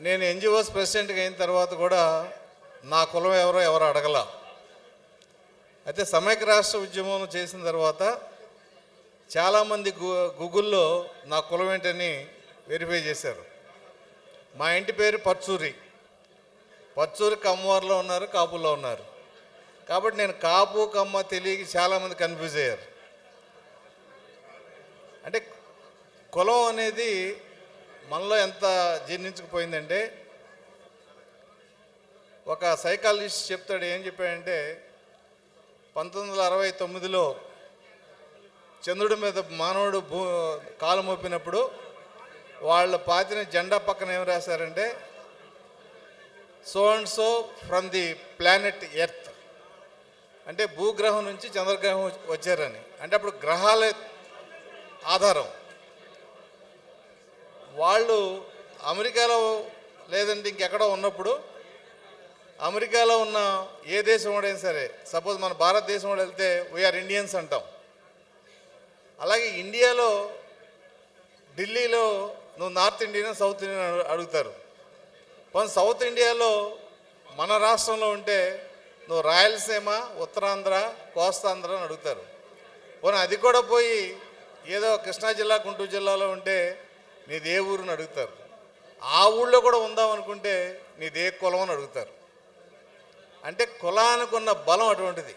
నేను ఎన్జిఓస్ ప్రెసిడెంట్గా అయిన తర్వాత కూడా నా కులం ఎవరో ఎవరు అడగల. అయితే సమైక్య రాష్ట్ర ఉద్యమం చేసిన తర్వాత చాలామంది గు గూగుల్లో నా కులం ఏంటని వెరిఫై చేశారు. మా ఇంటి పేరు పచ్చూరి పచ్చూరి కమ్మవారిలో ఉన్నారు కాపులో ఉన్నారు. కాబట్టి నేను కాపు కమ్మ తెలియక చాలామంది కన్ఫ్యూజ్ అయ్యారు. అంటే కులం అనేది మనలో ఎంత జీర్ణించుకుపోయిందంటే ఒక సైకాలజిస్ట్ చెప్తాడు ఏం చెప్పాడంటే పంతొమ్మిది వందల అరవై తొమ్మిదిలో చంద్రుడి మీద మానవుడు భూ కాలు మోపినప్పుడు వాళ్ళ పాతిన జెండా పక్కన ఏం రాశారంటే so and so from the planet earth. అంటే భూగ్రహం నుంచి చంద్రగ్రహం వచ్చారని. అంటే అప్పుడు గ్రహాలే ఆధారం. వాళ్ళు అమెరికాలో లేదంటే ఇంకెక్కడో ఉన్నప్పుడు అమెరికాలో ఉన్న ఏ దేశం వాడైనా సరే సపోజ్ మన భారతదేశం వాడు వెళ్తే వీఆర్ ఇండియన్స్ అంటాం. అలాగే ఇండియాలో ఢిల్లీలో నువ్వు నార్త్ ఇండియన్ సౌత్ ఇండియన్ అడుగుతారు. కొంత సౌత్ ఇండియాలో మన రాష్ట్రంలో ఉంటే నువ్వు రాయలసీమ ఉత్తరాంధ్ర కోస్తాంధ్ర అని అడుగుతారు. పోనీ అది కూడా పోయి ఏదో కృష్ణా జిల్లా గుంటూరు జిల్లాలో ఉంటే నీది ఏ అడుగుతారు? ఆ ఊళ్ళో కూడా ఉందాం అనుకుంటే నీదే కులం అని అడుగుతారు. అంటే కులానికి ఉన్న బలం అటువంటిది.